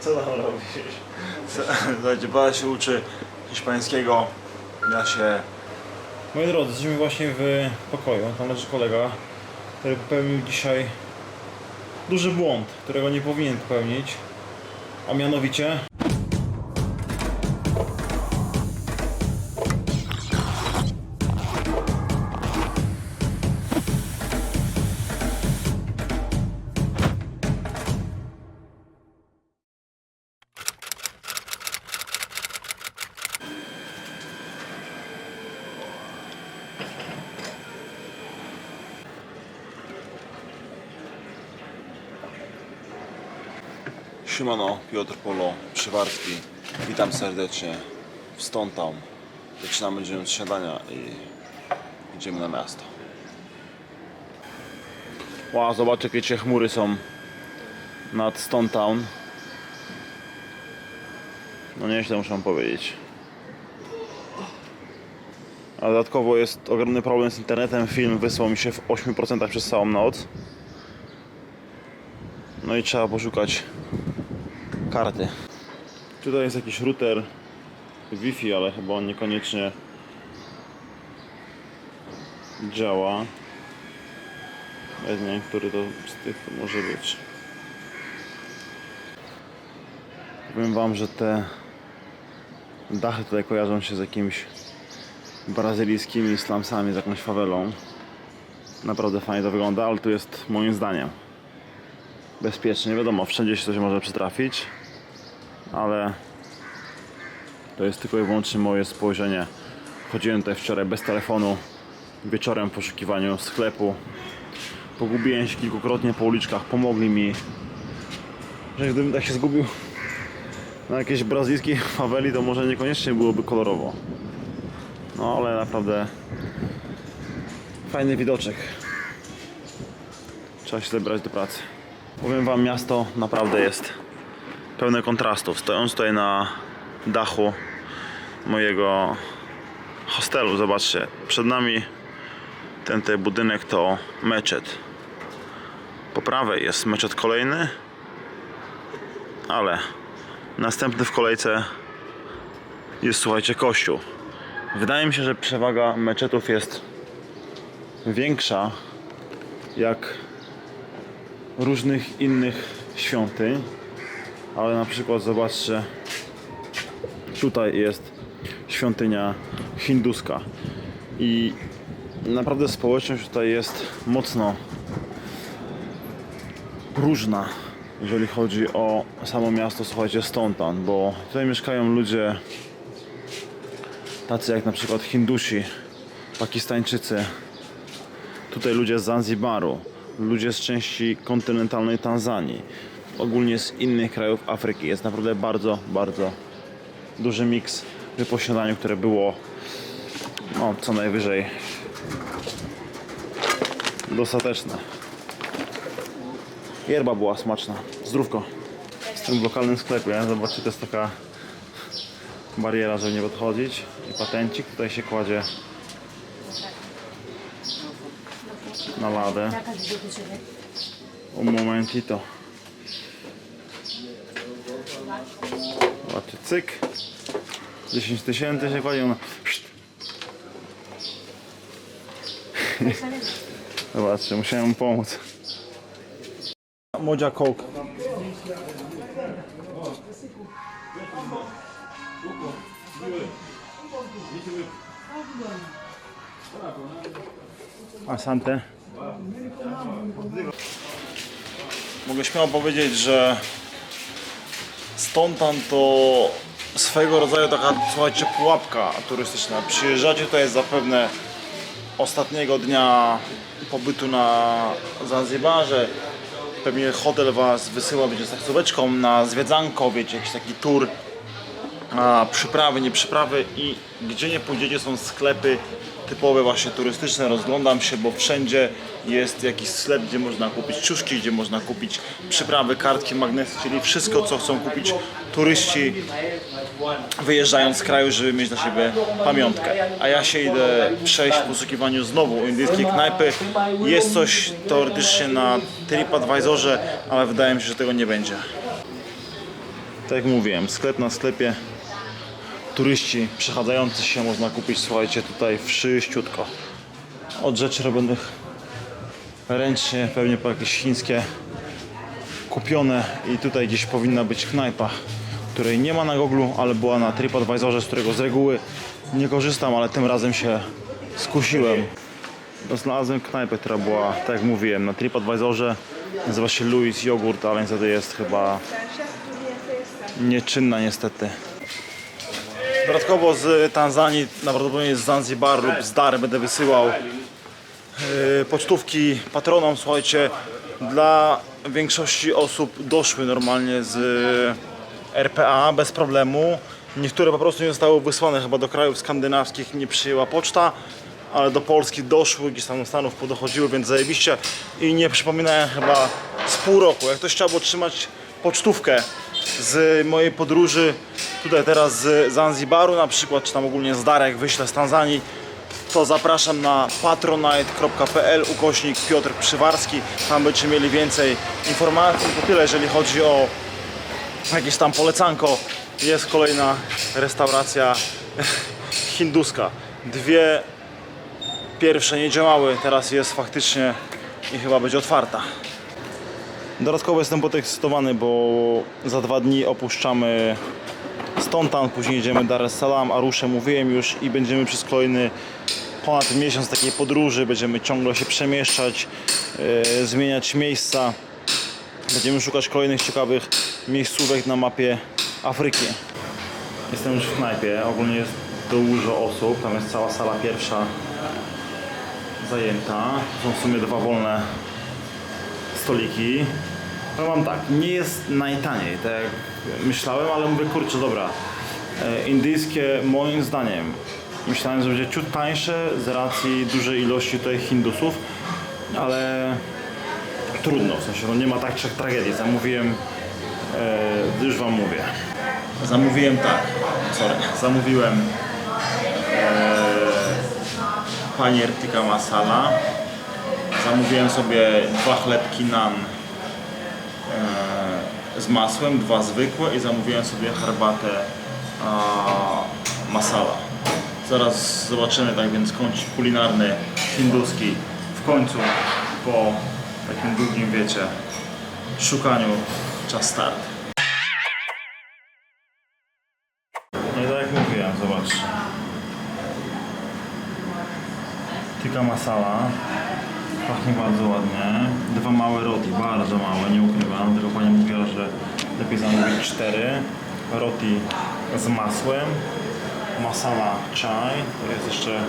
Co tam robisz? Słuchajcie, Bala się uczy hiszpańskiego. Ja się... Moi drodzy, jesteśmy właśnie w pokoju. Tam leży kolega, który popełnił dzisiaj duży błąd, którego nie powinien popełnić. A mianowicie... Siemano, Piotr Polo, Przywarski. Witam serdecznie w Stone Town. Zaczynamy dzień od śniadania i idziemy na miasto. Wow, zobacz jakie cię chmury są nad Stone Town. No nieźle muszę powiedzieć. A dodatkowo jest ogromny problem z internetem. Film wysłał mi się w 8% przez całą noc. No i trzeba poszukać karty. Tutaj jest jakiś router Wi-Fi, ale chyba on niekoniecznie działa. Ja nie wiem, który to z tych to może być. Powiem wam, że te dachy tutaj kojarzą się z jakimiś brazylijskimi slumsami, z jakąś fawelą. Naprawdę fajnie to wygląda, ale tu jest moim zdaniem bezpiecznie. Wiadomo, wszędzie się coś może przytrafić, ale to jest tylko i wyłącznie moje spojrzenie. Chodziłem tutaj wczoraj bez telefonu, wieczorem w poszukiwaniu sklepu. Pogubiłem się kilkukrotnie po uliczkach, pomogli mi. Że gdybym tak się zgubił na jakiejś brazylijskiej faweli, to może niekoniecznie byłoby kolorowo. No ale naprawdę fajny widoczek. Trzeba się zebrać do pracy. Powiem wam, miasto naprawdę jest pełne kontrastów. Stojąc tutaj na dachu mojego hostelu, zobaczcie, przed nami ten tutaj budynek to meczet. Po prawej jest meczet kolejny, ale następny w kolejce jest, słuchajcie, kościół. Wydaje mi się, że przewaga meczetów jest większa jak różnych innych świątyń, ale na przykład zobaczcie, tutaj jest świątynia hinduska. I naprawdę społeczność tutaj jest mocno różna, jeżeli chodzi o samo miasto, słuchajcie, Stone Town, bo tutaj mieszkają ludzie tacy jak na przykład Hindusi, Pakistańczycy, tutaj ludzie z Zanzibaru, ludzie z części kontynentalnej Tanzanii, ogólnie z innych krajów Afryki. Jest naprawdę bardzo, bardzo duży miks w posiadaniu, które było no, co najwyżej dostateczne. Yerba była smaczna. Zdrówko. W tym lokalnym sklepie, zobaczcie, to jest taka bariera, żeby nie podchodzić. I patencik tutaj się kładzie na ladę. Un momentito. Zobaczcie, cyk. 10 tysięcy się kładzie. Ona... Zobaczcie, musiałem mu pomóc. Modzia Coke. Asante. Mogę śmiało powiedzieć, że Stontan to swego rodzaju taka, słuchajcie, pułapka turystyczna. Przyjeżdżacie tutaj zapewne ostatniego dnia pobytu na Zanzibarze. Pewnie hotel was wysyła, wiecie, z taksóweczką na zwiedzanko, wiecie, jakiś taki tour a, przyprawy, nie przyprawy i gdzie nie pójdziecie są sklepy typowe właśnie turystyczne, rozglądam się, bo wszędzie jest jakiś sklep, gdzie można kupić ciuszki, gdzie można kupić przyprawy, kartki, magnesy, czyli wszystko co chcą kupić turyści wyjeżdżając z kraju, żeby mieć dla siebie pamiątkę. A ja się idę przejść w poszukiwaniu znowu indyjskiej knajpy. Jest coś teoretycznie na TripAdvisorze, ale wydaje mi się, że tego nie będzie. Tak jak mówiłem, sklep na sklepie. Turyści przechadzający się można kupić, słuchajcie, tutaj wszyściutko. Od rzeczy robionych ręcznie, pewnie po jakieś chińskie kupione i tutaj gdzieś powinna być knajpa, której nie ma na Google, ale była na TripAdvisorze, z którego z reguły nie korzystam, ale tym razem się skusiłem. Znalazłem knajpę, która była, tak jak mówiłem, na TripAdvisorze. Nazywa się Louis Jogurt, ale niestety jest chyba nieczynna niestety. Dodatkowo z Tanzanii, prawdopodobnie z Zanzibaru lub z Dary będę wysyłał yy, pocztówki patronom, słuchajcie, dla większości osób doszły normalnie z RPA bez problemu. Niektóre po prostu nie zostały wysłane chyba do krajów skandynawskich, nie przyjęła poczta, ale do Polski doszły, gdzieś tam do Stanów podochodziły, więc zajebiście i nie przypominałem chyba z pół roku. Jak ktoś chciałby otrzymać pocztówkę z mojej podróży, tutaj teraz z Zanzibaru na przykład, czy tam ogólnie z Darek wyślę z Tanzanii, to zapraszam na patronite.pl ukośnik Piotr Przywarski. Tam będziecie mieli więcej informacji. To tyle, jeżeli chodzi o jakieś tam polecanko. Jest kolejna restauracja hinduska. Dwie pierwsze nie działały, teraz jest faktycznie i chyba będzie otwarta. Dodatkowo jestem podekscytowany, bo za dwa dni opuszczamy Stontan, później jedziemy Dar es Salaam, Arusze mówiłem już i będziemy przez kolejny ponad miesiąc takiej podróży, będziemy ciągle się przemieszczać, e, zmieniać miejsca. Będziemy szukać kolejnych ciekawych miejscówek na mapie Afryki. Jestem już w knajpie, ogólnie jest dużo osób, tam jest cała sala pierwsza zajęta. Są w sumie dwa wolne stoliki. Mam tak, nie jest najtaniej, tak jak myślałem, ale mówię, kurczę, dobra. E, Indyjskie moim zdaniem myślałem, że będzie ciut tańsze z racji dużej ilości tutaj Hindusów, ale trudno, w sensie no nie ma tak trzech tragedii. Zamówiłem, e, już wam mówię. Zamówiłem tak, sorry, zamówiłem e, panier tikka masala. Zamówiłem sobie dwa chlebki nan z masłem, dwa zwykłe i zamówiłem sobie herbatę a, masala. Zaraz zobaczymy, tak więc kącik kulinarny hinduski w końcu po takim długim, wiecie, szukaniu czas start. No i tak jak mówiłem, zobaczcie. Tikka masala. Pachnie bardzo ładnie. Dwa małe roti, bardzo małe, nie ukrywam. Tylko pani mówiła, że lepiej zamówić cztery. Roti z masłem. Masala chai. To jest jeszcze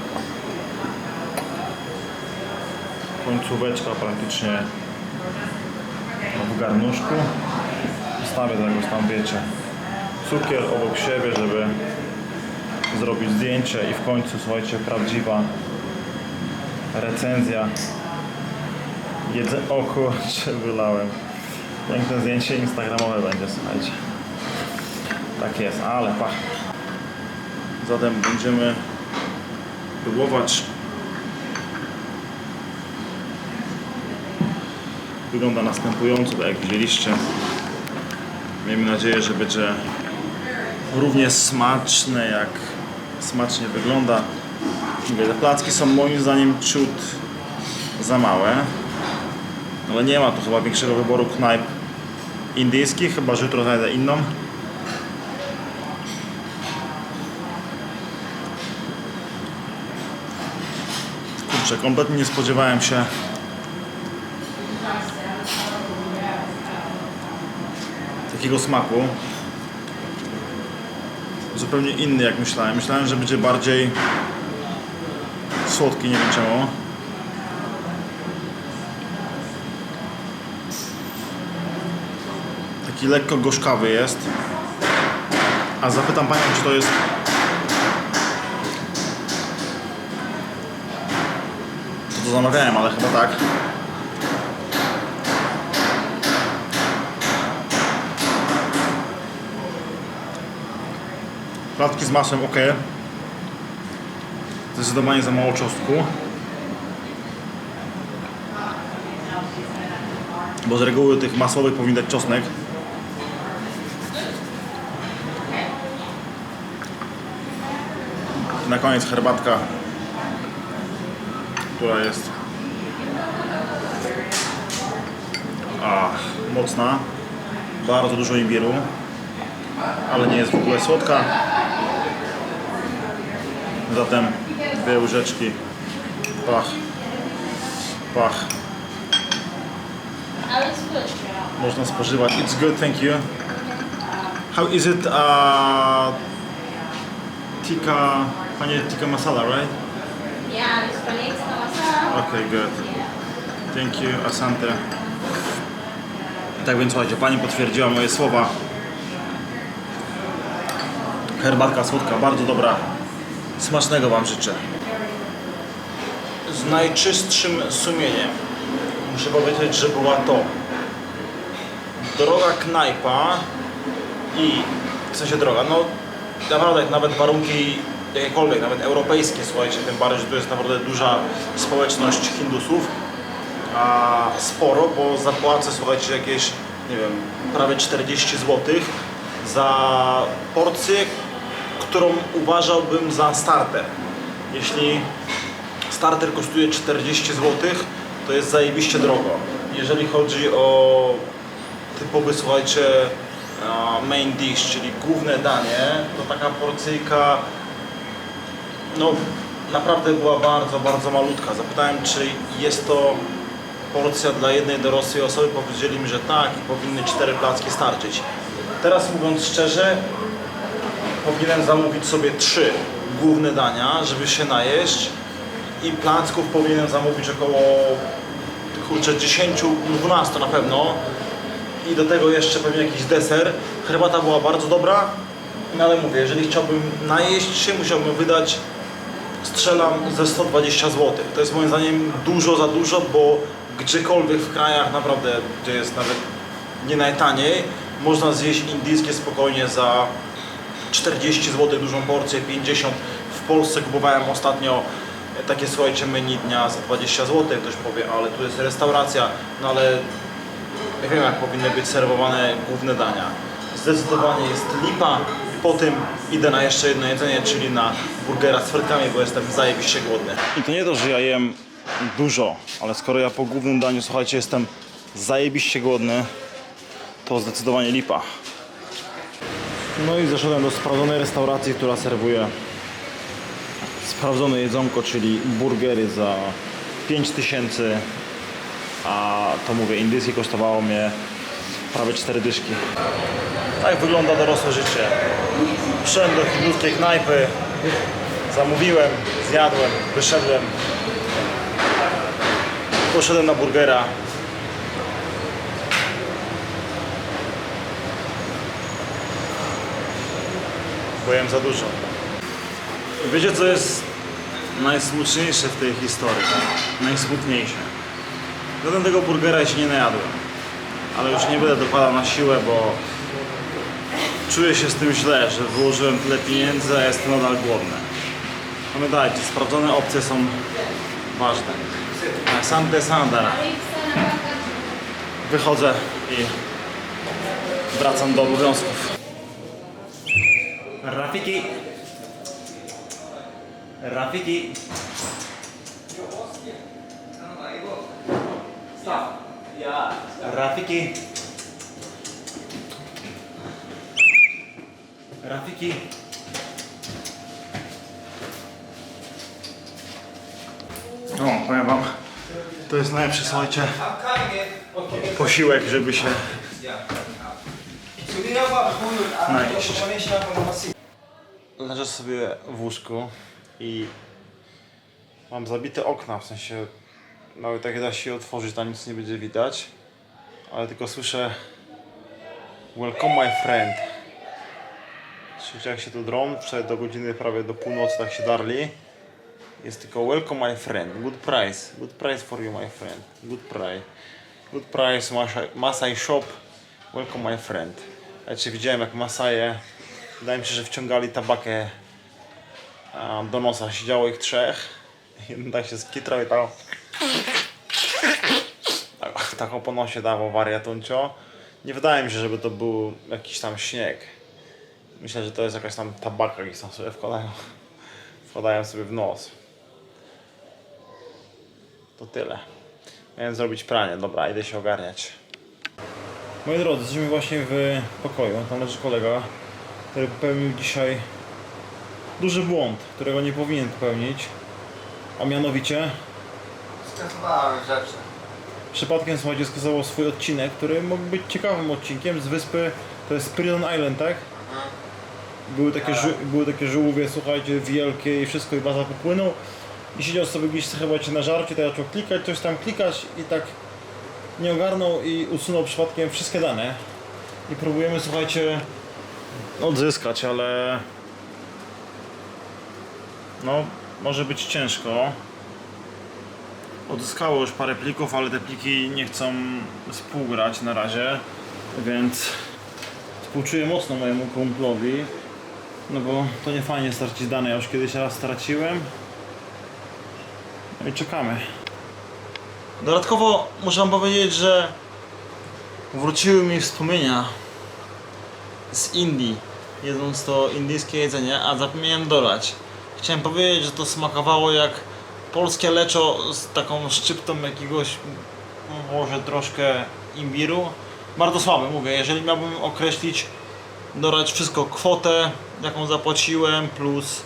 końcóweczka praktycznie w garnuszku. Stawię tak jakoś tam, wiecie, cukier obok siebie, żeby zrobić zdjęcie i w końcu, słuchajcie, prawdziwa recenzja Jedzę... O kurczę, wylałem. Piękne zdjęcie instagramowe będzie, słuchajcie. Tak jest, ale pach. Zatem będziemy próbować. Wygląda następująco, tak jak widzieliście. Miejmy nadzieję, że będzie równie smaczne, jak smacznie wygląda. Mówię, te placki są moim zdaniem ciut za małe. Ale nie ma tu chyba większego wyboru knajp indyjskich, chyba że jutro znajdę inną. Kurczę, kompletnie nie spodziewałem się takiego smaku. Zupełnie inny jak myślałem. Myślałem, że będzie bardziej słodki, nie wiem czemu. Taki lekko gorzkawy jest. A zapytam panią, czy to jest. To to zamawiałem, ale chyba tak. Płatki z masłem ok. Zdecydowanie za mało czosnku. Bo z reguły tych masłowych powinien dać czosnek. Na koniec herbatka, która jest Ach, mocna, bardzo dużo imbiru, ale nie jest w ogóle słodka. Zatem dwie łyżeczki, pach, pach, można spożywać. It's good, thank you. How is it uh, tikka, paneer tikka masala, right? Yeah, it's paneer tikka masala. Okay, good. Thank you, Asante. Tak więc słuchajcie, pani potwierdziła moje słowa. Herbatka słodka, bardzo dobra. Smacznego Wam życzę. Z najczystszym sumieniem muszę powiedzieć, że była to droga knajpa i w sensie droga, no naprawdę nawet warunki jakiekolwiek, nawet europejskie, słuchajcie, tym bardziej, że tu jest naprawdę duża społeczność Hindusów, a sporo, bo zapłacę, słuchajcie, jakieś, nie wiem, prawie 40 zł za porcję, którą uważałbym za starter. Jeśli starter kosztuje 40 zł, to jest zajebiście drogo. Jeżeli chodzi o typowy, słuchajcie, main dish, czyli główne danie, to taka porcyjka no naprawdę była bardzo, bardzo malutka. Zapytałem, czy jest to porcja dla jednej dorosłej osoby, powiedzieli mi, że tak i powinny cztery placki starczyć. Teraz mówiąc szczerze, powinienem zamówić sobie trzy główne dania, żeby się najeść i placków powinienem zamówić około kurczę 10, 12 na pewno i do tego jeszcze pewnie jakiś deser. Herbata była bardzo dobra, no ale mówię, jeżeli chciałbym najeść się, musiałbym wydać strzelam ze 120 zł. To jest moim zdaniem dużo za dużo, bo gdziekolwiek w krajach naprawdę, gdzie jest nawet nie najtaniej, można zjeść indyjskie spokojnie za 40 zł dużą porcję, 50. W Polsce kupowałem ostatnio takie słuchajcie menu dnia za 20 zł. Ktoś powie, ale tu jest restauracja, no ale nie wiem jak powinny być serwowane główne dania. Zdecydowanie jest lipa. Po tym idę na jeszcze jedno jedzenie, czyli na burgera z frytkami, bo jestem zajebiście głodny. I to nie to, że ja jem dużo, ale skoro ja po głównym daniu, słuchajcie, jestem zajebiście głodny, to zdecydowanie lipa. No i zaszedłem do sprawdzonej restauracji, która serwuje sprawdzone jedzonko, czyli burgery za 5000 a to mówię, indyjskie kosztowało mnie prawie 4 dyszki. Tak wygląda dorosłe życie. Przyszedłem do hinduskiej knajpy, zamówiłem, zjadłem, wyszedłem. Poszedłem na burgera. Byłem za dużo. Wiecie co jest najsmutniejsze w tej historii? Najsmutniejsze. Zatem tego burgera się nie najadłem. Ale już nie będę dokładał na siłę, bo czuję się z tym źle, że wyłożyłem tyle pieniędzy, a jestem nadal głodny. Pamiętajcie, sprawdzone opcje są ważne. Sante Sandara. Wychodzę i wracam do obowiązków. Rafiki. Rafiki. Rafiki. Rafiki. O, powiem wam, to jest najlepszy, słuchajcie, posiłek, żeby się najeść. Leżę sobie w łóżku i mam zabite okna, w sensie nawet jak da się otworzyć, tam nic nie będzie widać, ale tylko słyszę Welcome my friend. Słyszycie jak się tu drą, wczoraj do godziny prawie do północy tak się darli. Jest tylko welcome my friend, good price, good price for you my friend, good price. Good price, Masai, shop, welcome my friend. Ja cię widziałem jak Masaje, wydaje mi się, że wciągali tabakę do nosa, siedziało ich trzech. Jeden tak się skitrał i tak tak, taką po nosie dawał wariatuncio. Nie wydaje mi się, żeby to był jakiś tam śnieg. Myślę, że to jest jakaś tam tabaka, jakiś tam sobie wkładają wkładają sobie w nos. To tyle. Miałem zrobić pranie. Dobra, idę się ogarniać. Moi drodzy, jesteśmy właśnie w pokoju. Tam leży kolega, który popełnił dzisiaj duży błąd, którego nie powinien popełnić. A mianowicie Rzeczy. przypadkiem słuchajcie skasował swój odcinek, który mógł być ciekawym odcinkiem z wyspy, to jest Prison Island, tak? Były takie, żu- były takie żółwie, słuchajcie, wielkie i wszystko i baza popłynął i siedział sobie gdzieś chyba na żarcie, to zaczął klikać, coś tam klikać i tak nie ogarnął i usunął przypadkiem wszystkie dane i próbujemy, słuchajcie, odzyskać, ale no, może być ciężko. Odzyskało już parę plików, ale te pliki nie chcą współgrać na razie, więc współczuję mocno mojemu kumplowi, no bo to nie fajnie stracić dane, ja już kiedyś raz straciłem. No i czekamy. Dodatkowo muszę powiedzieć, że wróciły mi wspomnienia z Indii, jedząc to indyjskie jedzenie, a zapomniałem dodać. Chciałem powiedzieć, że to smakowało jak polskie leczo z taką szczyptą jakiegoś może troszkę imbiru. Bardzo słabe, mówię. Jeżeli miałbym określić, dodać wszystko, kwotę jaką zapłaciłem plus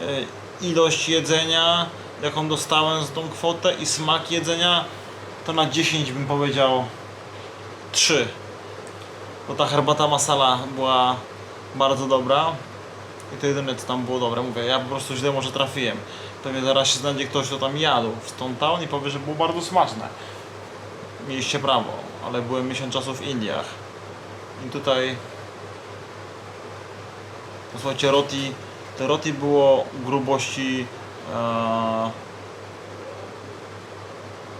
e, ilość jedzenia jaką dostałem za tą kwotę i smak jedzenia to na 10 bym powiedział 3 bo ta herbata masala była bardzo dobra i to jedyne co tam było dobre. Mówię, ja po prostu źle może trafiłem. Pewnie zaraz się znajdzie ktoś, kto tam jadł w Stone Town i powie, że było bardzo smaczne. Mieliście prawo, ale byłem miesiąc czasu w Indiach. I tutaj posłuchajcie, roti, te roti było grubości e,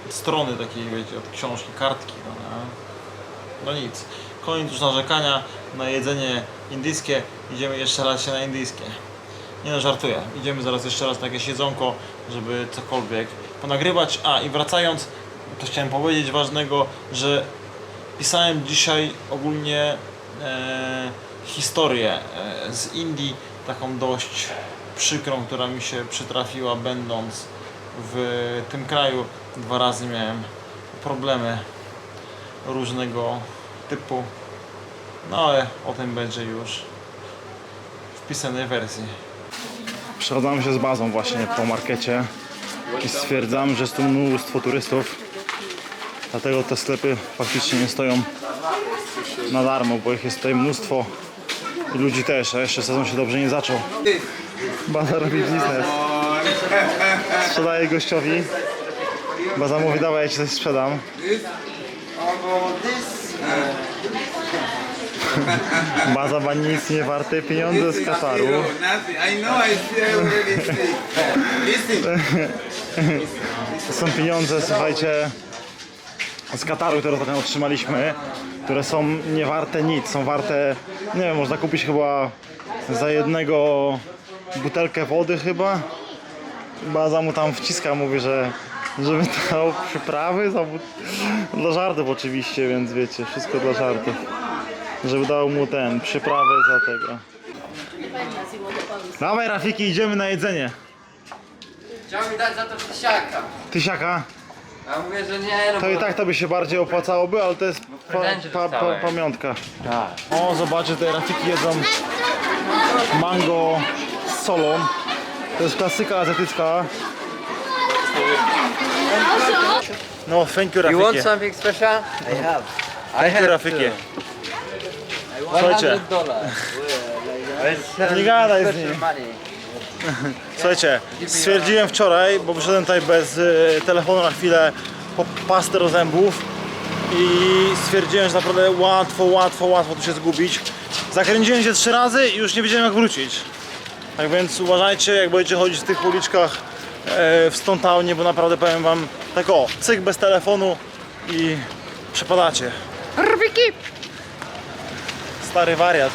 strony takiej, wiecie, od książki, kartki. No, no nic. Koniec już narzekania na jedzenie indyjskie. Idziemy jeszcze raz się na indyjskie. Nie no, żartuję. Idziemy zaraz jeszcze raz na jakieś jedzonko, żeby cokolwiek ponagrywać. A i wracając, to chciałem powiedzieć ważnego, że pisałem dzisiaj ogólnie e, historię e, z Indii, taką dość przykrą, która mi się przytrafiła będąc w tym kraju. Dwa razy miałem problemy różnego typu. No ale o tym będzie już w pisanej wersji. Przechadzamy się z bazą właśnie po markecie i stwierdzam, że jest tu mnóstwo turystów. Dlatego te sklepy faktycznie nie stoją na darmo, bo ich jest tutaj mnóstwo i ludzi też, a jeszcze sezon się dobrze nie zaczął. Baza robi biznes. Sprzedaje gościowi. Baza mówi, dawaj, ja ci coś sprzedam. Baza ma nic nie warte pieniądze z Kataru. Są pieniądze, słuchajcie, z Kataru, które ostatnio otrzymaliśmy, które są nie warte nic, są warte, nie wiem, można kupić chyba za jednego butelkę wody chyba. Baza mu tam wciska, mówi, że żeby dał przyprawy dla żartów oczywiście, więc wiecie, wszystko dla żartów. Żeby dał mu ten, przyprawę za tego. Dawaj Rafiki, idziemy na jedzenie. Chciał mi dać za to tysiaka. Tysiaka? A mówię, że nie, no To bo... i tak to by się bardziej opłacałoby, ale to jest pa, prezencie pa, pa, dostałem. pamiątka. O, zobaczcie, te rafiki jedzą mango z solą. To jest klasyka azjatycka. No, thank you You want Rafiki. something special? I have. I Thank you Rafiki. too. Słuchajcie. 100 dollars. Nie gadaj z nim. Słuchajcie, stwierdziłem wczoraj, bo wyszedłem tutaj bez y, telefonu na chwilę po pastę do zębów i stwierdziłem, że naprawdę łatwo, łatwo, łatwo tu się zgubić. Zakręciłem się trzy razy i już nie wiedziałem jak wrócić. Tak więc uważajcie, jak będziecie chodzić w tych uliczkach w Stone Townie, bo naprawdę powiem wam tak o, cyk bez telefonu i przepadacie. Stary wariat.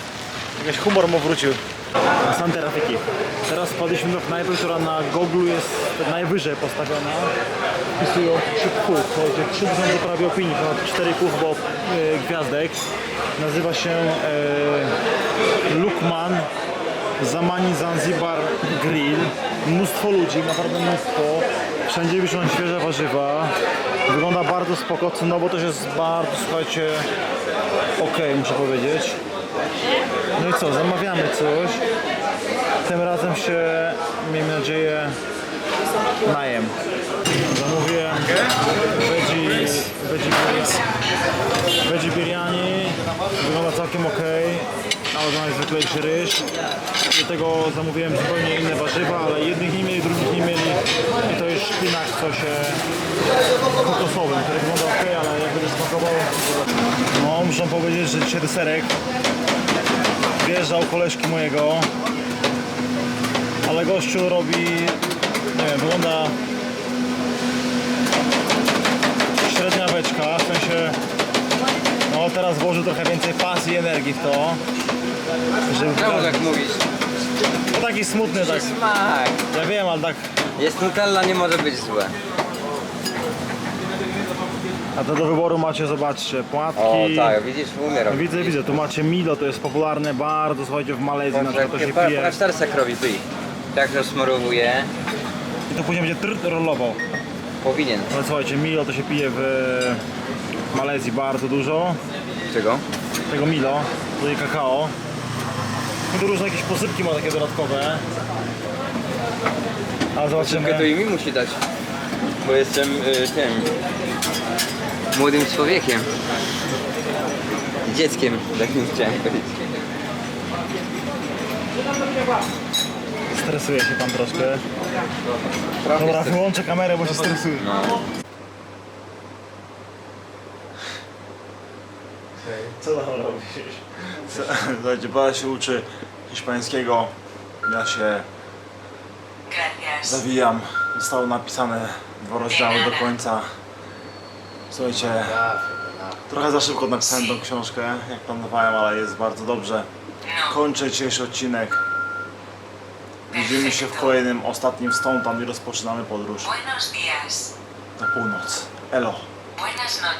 Jakiś humor mu wrócił. Sante Rafiki. Teraz wpadliśmy do knajpy, która na Google jest najwyżej postawiona. Wpisują 3 Food. Słuchajcie, 3000 prawie opinii, ponad 4,5 chyba e, gwiazdek. Nazywa się e, Lukman Zamani Zanzibar Grill. Mnóstwo ludzi, naprawdę mnóstwo. Wszędzie wiszą świeże warzywa. Wygląda bardzo spoko, cenowo też jest bardzo, słuchajcie, okej, muszę powiedzieć. No i co, zamawiamy coś. Tym razem się, miejmy nadzieję, najem. Zamówiłem veggie, veggie, veggie biryani. Wygląda całkiem ok. Nałożony zwykle ryż. Do tego zamówiłem zupełnie inne warzywa, ale jednych nie mieli, drugich nie mieli. I to jest szpinak w sosie kokosowym, który wygląda ok, ale jak będzie smakował... No, muszę powiedzieć, że dzisiaj deserek wjeżdżał koleżki mojego ale gościu robi, nie wiem, wygląda średnia beczka, w sensie no teraz włożył trochę więcej pasji i energii w to żeby Czemu tak mówisz? no taki smutny tak, Smak. ja wiem, ale tak Jest Nutella, nie może być złe. a to do wyboru macie, zobaczcie, płatki O tak, widzisz, umieram. Widzę, widzę, tu macie Milo, to jest popularne bardzo, słuchajcie, w Malezji na przykład to się pije Pasztersek robi pyj. Tak rozsmarowuje. i to później będzie trt rolował. Powinien. No słuchajcie, Milo to się pije w Malezji bardzo dużo. Czego? Tego Milo, tutaj kakao. Tu różne jakieś posypki ma takie dodatkowe. Ale zobaczymy. To i mi musi dać. Bo jestem y, tym... Młodym człowiekiem. Dzieckiem, tak mi chciałem powiedzieć. Stresuje się pan troszkę. Trochę Dobra, stres- wyłączę kamerę, bo się stresuję. No. Co tam robisz? Słuchajcie, Bala się uczy hiszpańskiego. Ja się zawijam. Zostało napisane dwa rozdziały do końca. Słuchajcie, trochę za szybko napisałem tą książkę, jak planowałem, ale jest bardzo dobrze. Kończę dzisiejszy odcinek. Widzimy się w kolejnym, ostatnim stąd, tam i rozpoczynamy podróż Buenos días. na północ. Elo. Buenas noches.